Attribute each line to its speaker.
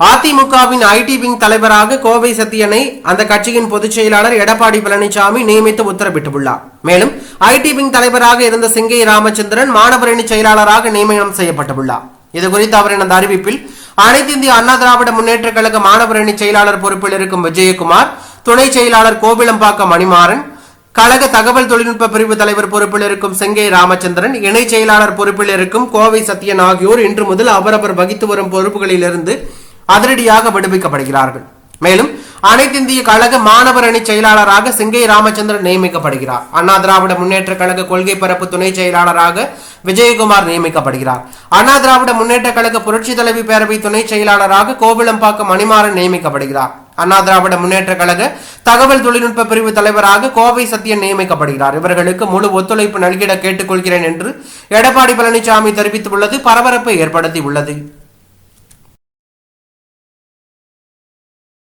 Speaker 1: அதிமுகவின் IT wing தலைவராக கோவை சத்தியனை அந்த கட்சியின் பொதுச் செயலாளர் எடப்பாடி பழனிசாமி நியமித்து உத்தரவிட்டுள்ளார். மேலும் ஐடி விங் தலைவராக இருந்த சிங்கை ராமச்சந்திரன் மாணவரணி செயலாளராக நியமனம் செய்யப்பட்டுள்ளார். இதுகுறித்து அவரின் அந்த அறிவிப்பில் அனைத்து இந்திய அண்ணா திராவிட முன்னேற்ற கழக மாணவரணி செயலாளர் பொறுப்பில் இருக்கும் விஜயகுமார் துணை செயலாளர் கோவிலம்பாக்கம் மணிமாறன் கழக தகவல் தொழில்நுட்ப பிரிவு தலைவர் பொறுப்பில் இருக்கும் செங்கை ராமச்சந்திரன் இணை செயலாளர் பொறுப்பில் இருக்கும் கோவை சத்யன் ஆகியோர் இன்று முதல் அவரவர் வகித்து வரும் பொறுப்புகளிலிருந்து அதிரடியாக விடுவிக்கப்படுகிறார்கள். மேலும் அனைத்திந்திய கழக மாணவர் அணி செயலாளராக சிங்கை ராமச்சந்திரன் நியமிக்கப்படுகிறார். அண்ணா திராவிட முன்னேற்ற கழக கொள்கை பரப்பு துணை செயலாளராக விஜயகுமார் நியமிக்கப்படுகிறார். அண்ணா திராவிட முன்னேற்ற கழக புரட்சி தலைவி பேரவை துணை செயலாளராக கோவிலம்பாக்கம் மணிமாறன் நியமிக்கப்படுகிறார். அண்ணா திராவிட முன்னேற்ற கழக தகவல் தொழில்நுட்ப பிரிவு தலைவராக கோவை சத்யன் நியமிக்கப்படுகிறார். இவர்களுக்கு முழு ஒத்துழைப்பு நல்கிட கேட்டுக்கொள்கிறேன் என்று எடப்பாடி பழனிசாமி தெரிவித்துள்ளது. பரபரப்பை ஏற்படுத்தி உள்ளது